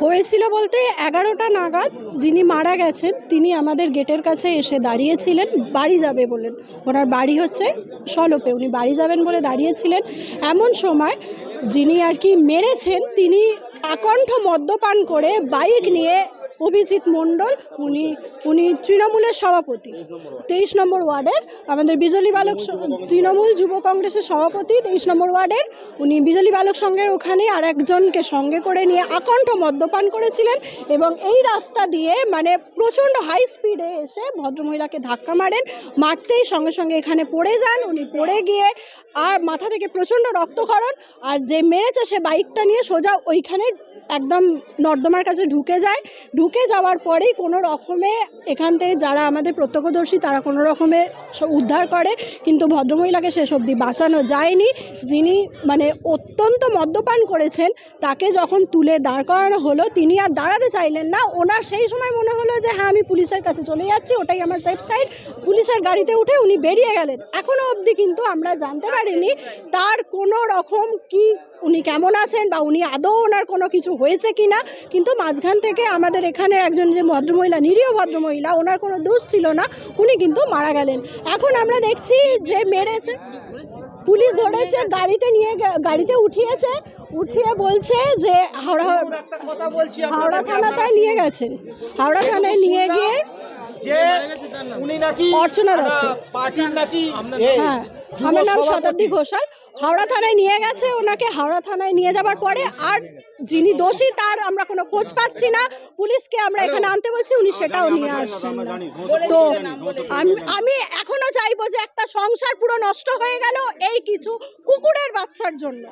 হয়েছিল? বলতে এগারোটা নাগাদ যিনি মারা গেছেন, তিনি আমাদের গেটের কাছে এসে দাঁড়িয়েছিলেন, বাড়ি যাবে বলেন ওনার বাড়ি হচ্ছে সলপে, উনি বাড়ি যাবেন বলে দাঁড়িয়েছিলেন। এমন সময় যিনি আর কি মেরেছেন, তিনি আকণ্ঠ মদ্যপান করে বাইক নিয়ে অভিজিৎ মণ্ডল, উনি উনি তৃণমূলের সভাপতি। তেইশ নম্বর ওয়ার্ডের আমাদের বিজলি বালক তৃণমূল যুব কংগ্রেসের সভাপতি তেইশ নম্বর ওয়ার্ডের। উনি বিজলি বালক সংঘের ওখানে আর একজনকে সঙ্গে করে নিয়ে আকণ্ঠ মদ্যপান করেছিলেন এবং এই রাস্তা দিয়ে মানে প্রচণ্ড হাই স্পিডে এসে ভদ্রমহিলাকে ধাক্কা মারেন, মারতেই সঙ্গে সঙ্গে এখানে পড়ে যান। উনি পড়ে গিয়ে আর মাথা থেকে প্রচণ্ড রক্তক্ষরণ আর যে মেরেছে সে বাইকটা নিয়ে সোজা ওইখানে একদম নর্দমার কাছে ঢুকে যায়। ঢুকে যাওয়ার পরেই কোনো রকমে এখান থেকে যারা আমাদের প্রত্যক্ষদর্শী, তারা কোনো রকমে উদ্ধার করে। কিন্তু ভদ্রমহিলাকে শেষ অবধি বাঁচানো যায়নি। যিনি মানে অত্যন্ত মদ্যপান করেছেন, তাকে যখন তুলে দাঁড় করানো হলো, তিনি আর দাঁড়াতে চাইলেন না। ওনার সেই সময় মনে হলো যে হ্যাঁ আমি পুলিশের কাছে চলে যাচ্ছি, ওটাই আমার সেফ সাইড পুলিশের গাড়িতে উঠে উনি বেরিয়ে গেলেন। এখনও অবধি কিন্তু আমরা জানতে পারিনি তার কোনো রকম কি, উনি কেমন আছেন বা উনি আদৌ ওনার কোনো কিছু হয়েছে কি না কিন্তু মাঝখান থেকে আমাদের এখানে একজন যে ভদ্রমহিলা নিরীহ ভদ্রমহিলা ওনার কোনো দোষ ছিল না উনি কিন্তু মারা গেলেন। এখন আমরা দেখছি যে মেরেছে পুলিশ ধরেছে গাড়িতে নিয়ে গাড়িতে উঠিয়েছে উঠিয়ে বলছে যে হাওড়া একটা কথা বলছি হাওড়া থানাটায় নিয়ে গেছেন। হাওড়া থানায় নিয়ে গিয়ে যে উনি নাকি অর্চনা দত্ত। পার্টির নাকি হ্যাঁ। আমার নাম শতাব্দী ঘোষাল। হাওড়া থানায় নিয়ে গেছে ওনাকে। হাওড়া থানায় নিয়ে যাবার পরে আর যিনি দোষী তার আমরা কোনো খোঁজ পাচ্ছি না। পুলিশকে আমরা এখানে আনতে বলছি উনি সেটাও নিয়ে আসছেন না। তো আমি- আমি এখনও চাইব যে একটা সংসার পুরো নষ্ট হয়ে গেল এই কিছু কুকুরের বাচ্চার জন্য।